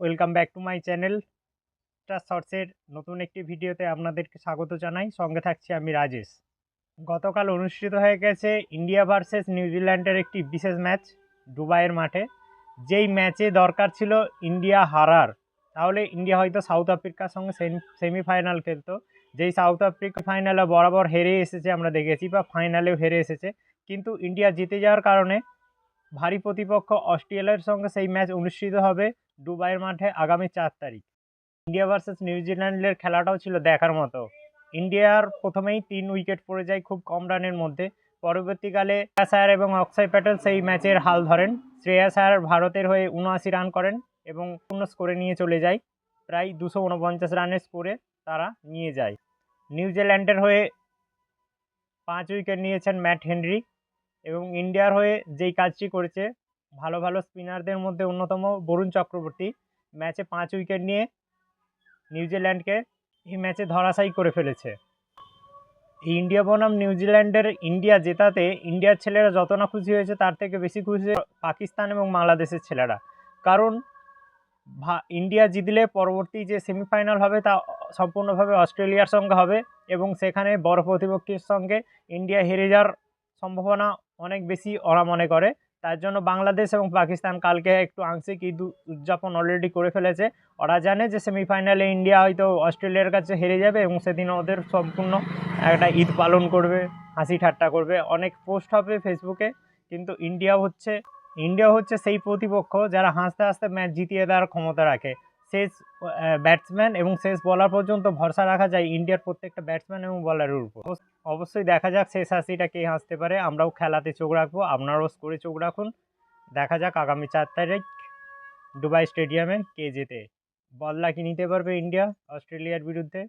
Welcome back to my channel শর্টসের নতুন একটি ভিডিওতে আপনাদেরকে স্বাগত জানাই। সঙ্গে থাকছি আমি রাজেশ। গতকাল অনুষ্ঠিত হয়ে গেছে ইন্ডিয়া ভার্সেস নিউজিল্যান্ডের একটি বিশেষ ম্যাচ দুবাইয়ের মাঠে। যেই ম্যাচে দরকার ছিল ইন্ডিয়া হারার, তাহলে ইন্ডিয়া হয়তো সাউথ আফ্রিকার সঙ্গে সেমিফাইনাল খেলতো। যেই সাউথ আফ্রিকা ফাইনালে বরাবর হেরে এসেছে আমরা দেখেছি বা ফাইনালেও হেরে এসেছে। কিন্তু ইন্ডিয়া জিতে যাওয়ার কারণে ভারী প্রতিপক্ষ অস্ট্রেলিয়ার সঙ্গে সেই ম্যাচ অনুষ্ঠিত হবে। দুবাইয়ের মাঠে আগামী চার তারিখ। ইন্ডিয়া ভার্সেস নিউজিল্যান্ডের খেলাটাও ছিল দেখার মতো। ইন্ডিয়ার প্রথমেই তিন উইকেট পড়ে যায় খুব কম রানের মধ্যে। পরবর্তীকালে শ্রেয়াস এবং অক্ষয় প্যাটেল সেই ম্যাচের হাল ধরেন। শ্রেয়াস আয়ার ভারতের হয়ে উনআশি রান করেন এবং পূর্ণ স্কোরে নিয়ে চলে যায়। প্রায় দুশো উনপঞ্চাশ রানের স্কোরে তারা নিয়ে যায়। নিউজিল্যান্ডের হয়ে পাঁচ উইকেট নিয়েছেন ম্যাট হেনরি এবং ইন্ডিয়ার হয়ে যেই কাজটি করেছে ভালো ভালো স্পিনারদের মধ্যে অন্যতম বরুণ চক্রবর্তী। ম্যাচে পাঁচ উইকেট নিয়ে নিউজিল্যান্ডকে এই ম্যাচে ধরাশায়ী করে ফেলেছে। এই ইন্ডিয়া বনাম নিউজিল্যান্ডের ইন্ডিয়া জেতাতে ইন্ডিয়ার ছেলেরা যত না খুশি হয়েছে, তার থেকে বেশি খুশি পাকিস্তান এবং বাংলাদেশের ছেলেরা। কারণ ইন্ডিয়া জিতলে পরবর্তী যে সেমিফাইনাল হবে, তা সম্পূর্ণভাবে অস্ট্রেলিয়ার সঙ্গে হবে এবং সেখানে বড় প্রতিপক্ষের সঙ্গে ইন্ডিয়া হেরে যাওয়ার সম্ভাবনা অনেক বেশি ওরা মনে করে। তার জন্য বাংলাদেশ এবং পাকিস্তান কালকে একটু আংশিক ঈদ উদযাপন অলরেডি করে ফেলেছে। ওরা জানে যে সেমিফাইনালে ইন্ডিয়া হয়তো অস্ট্রেলিয়ার কাছে হেরে যাবে এবং সেদিন ওদের সম্পূর্ণ একটা ঈদ পালন করবে, হাসি ঠাট্টা করবে। অনেক পোস্ট হবে ফেসবুকে কিন্তু ইন্ডিয়া হচ্ছে ইন্ডিয়া হচ্ছে সেই প্রতিপক্ষ যারা হাসতে হাসতে ম্যাচ জিতিয়ে দেওয়ার ক্ষমতা রাখে। শেষ ব্যাটসম্যান এবং শেষ বলার পর্যন্ত ভরসা রাখা যায় ইন্ডিয়ার প্রত্যেকটা ব্যাটসম্যান এবং বলারের উপর। অবশ্যই দেখা যাক শেষ হাসিটা কে হাসতে পারে। আমরাও খেলাতে চোখ রাখব, আপনারাও স্কোরে চোখ রাখুন। দেখা যাক আগামী চার তারিখ দুবাই স্টেডিয়ামে কে জেতে। বল কি নিতে পারবে ইন্ডিয়া, অস্ট্রেলিয়ার বিরুদ্ধে?